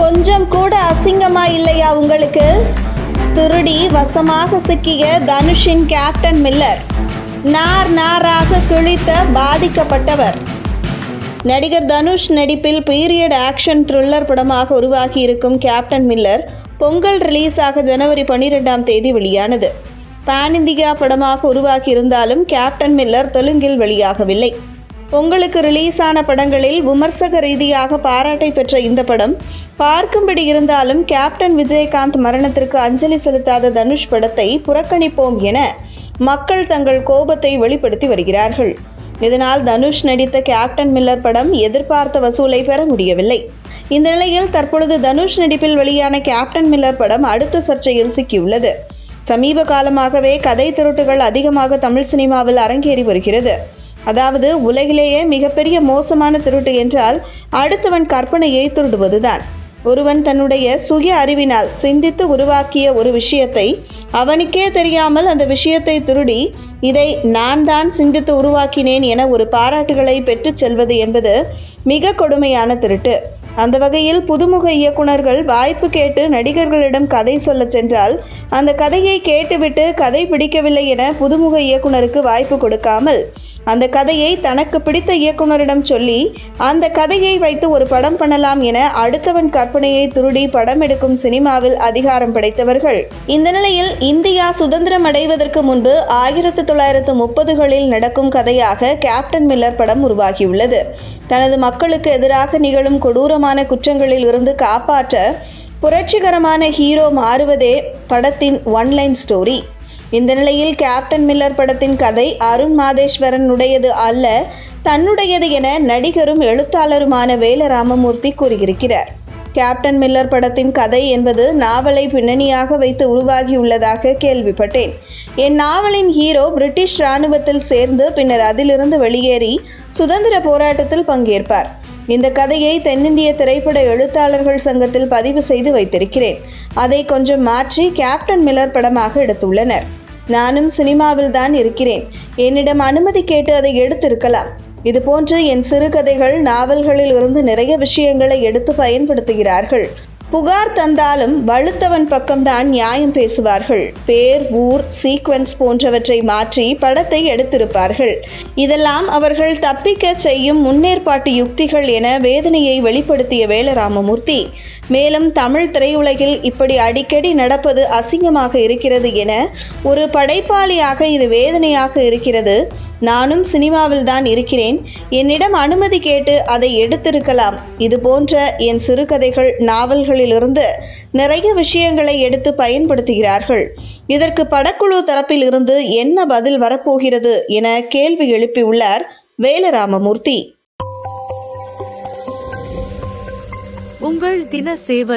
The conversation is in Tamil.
கொஞ்சம் கூட அசிங்கமா இல்லையா உங்களுக்கு? திருடி வசமாக சிக்கிய தனுஷின் கேப்டன் மில்லர் நார் நாராக கிழித்த பாதிக்கப்பட்டவர். நடிகர் தனுஷ் நடிப்பில் பீரியட் ஆக்ஷன் த்ரில்லர் படமாக உருவாகி இருக்கும் கேப்டன் மில்லர் பொங்கல் ரிலீஸாக ஜனவரி பன்னிரெண்டாம் தேதி வெளியானது. பான் இந்தியா படமாக உருவாகி இருந்தாலும் கேப்டன் மில்லர் தெலுங்கில் வெளியாகவில்லை. பொங்கலுக்கு ரிலீஸ் ஆன படங்களில் விமர்சக ரீதியாக பாராட்டை பெற்ற இந்த படம் பார்க்கும்படி இருந்தாலும் கேப்டன் விஜயகாந்த் மரணத்திற்கு அஞ்சலி செலுத்தாத தனுஷ் படத்தை புறக்கணிப்போம் என மக்கள் தங்கள் கோபத்தை வெளிப்படுத்தி வருகிறார்கள். இதனால் தனுஷ் நடித்த கேப்டன் மில்லர் படம் எதிர்பார்த்த வசூலை பெற முடியவில்லை. இந்த நிலையில் தற்பொழுது தனுஷ் நடிப்பில் வெளியான கேப்டன் மில்லர் படம் அடுத்த சர்ச்சையில் சிக்கியுள்ளது. சமீப காலமாகவே கதை திருட்டுகள் அதிகமாக தமிழ் சினிமாவில் அரங்கேறி வருகிறது. அதாவது உலகிலேயே மிகப்பெரிய மோசமான திருட்டு என்றால் அடுத்தவன் கற்பனையை திருடுவதுதான். ஒருவன் தன்னுடைய சுய அறிவினால் சிந்தித்து உருவாக்கிய ஒரு விஷயத்தை அவனுக்கே தெரியாமல் அந்த விஷயத்தை திருடி இதை நான் தான் சிந்தித்து உருவாக்கினேன் என ஒரு பாராட்டுகளை பெற்றுச் செல்வது என்பது மிக கொடுமையான திருட்டு. அந்த வகையில் புதுமுக இயக்குனர்கள் வாய்ப்பு கேட்டு நடிகர்களிடம் கதை சொல்லச் சென்றால் அந்த கதையை கேட்டுவிட்டு கதை பிடிக்கவில்லை என புதுமுக இயக்குனருக்கு வாய்ப்பு கொடுக்காமல் அந்த கதையை தனக்கு பிடித்த இயக்குனரிடம் சொல்லி அந்த கதையை வைத்து ஒரு படம் பண்ணலாம் என அடுத்தவன் கற்பனையை திருடி படம் எடுக்கும் சினிமாவில் அதிகாரம் படைத்தவர்கள். இந்த நிலையில் இந்தியா சுதந்திரம் அடைவதற்கு முன்பு ஆயிரத்து தொள்ளாயிரத்து முப்பதுகளில் நடக்கும் கதையாக கேப்டன் மில்லர் படம் உருவாகியுள்ளது. தனது மக்களுக்கு எதிராக நிகழும் கொடூரமான குற்றங்களில் இருந்து காப்பாற்ற புரட்சிகரமான ஹீரோ மாறுவதே படத்தின் ஒன்லைன் ஸ்டோரி இந்த நிலையில் கேப்டன் மில்லர் படத்தின் கதை அருண் மாதேஸ்வரன் உடையது அல்ல தன்னுடையது என நடிகரும் எழுத்தாளருமான வேலராமமூர்த்தி கூறியிருக்கிறார். கேப்டன் மில்லர் படத்தின் கதை என்பது நாவலை பின்னணியாக வைத்து உருவாகியுள்ளதாக கேள்விப்பட்டேன். என் நாவலின் ஹீரோ பிரிட்டிஷ் இராணுவத்தில் சேர்ந்து பின்னர் அதிலிருந்து வெளியேறி சுதந்திர போராட்டத்தில் பங்கேற்பார். இந்த கதையை தென்னிந்திய திரைப்பட எழுத்தாளர்கள் சங்கத்தில் பதிவு செய்து வைத்திருக்கிறேன். அதை கொஞ்சம் மாற்றி கேப்டன் மில்லர் படமாக எடுத்துள்ளனர். நானும் சினிமாவில் தான் இருக்கிறேன். என்னிடம் அனுமதி கேட்டு அதை எடுத்திருக்கலாம். இதுபோன்று என் சிறுகதைகள் நாவல்களில் இருந்து நிறைய விஷயங்களை எடுத்து பயன்படுத்துகிறார்கள். புகார் தந்தாலும் வலுத்தவன் பக்கம்தான் நியாயம் பேசுவார்கள். பேர் ஊர் சீக்வன்ஸ் போன்றவற்றை மாற்றி படத்தை எடுத்திருப்பார்கள். இதெல்லாம் அவர்கள் தப்பிக்க செய்யும் முன்னேற்பாட்டு யுக்திகள் என வேதனையை வெளிப்படுத்திய வேலராமமூர்த்தி. மேலும் தமிழ் திரையுலகில் இப்படி அடிக்கடி நடப்பது அசிங்கமாக இருக்கிறது என ஒரு படைப்பாளியாக இது வேதனையாக இருக்கிறது. நானும் சினிமாவில் தான் இருக்கிறேன். என்னிடம் அனுமதி கேட்டு அதை எடுத்திருக்கலாம். இது போன்ற என் சிறுகதைகள் நாவல்களிலிருந்து நிறைய விஷயங்களை எடுத்து பயன்படுத்துகிறார்கள். இதற்கு படக்குழு தரப்பில் இருந்து என்ன பதில் வரப்போகிறது என கேள்வி எழுப்பியுள்ளார் வேலராமமூர்த்தி. உங்கள் தின சேவல்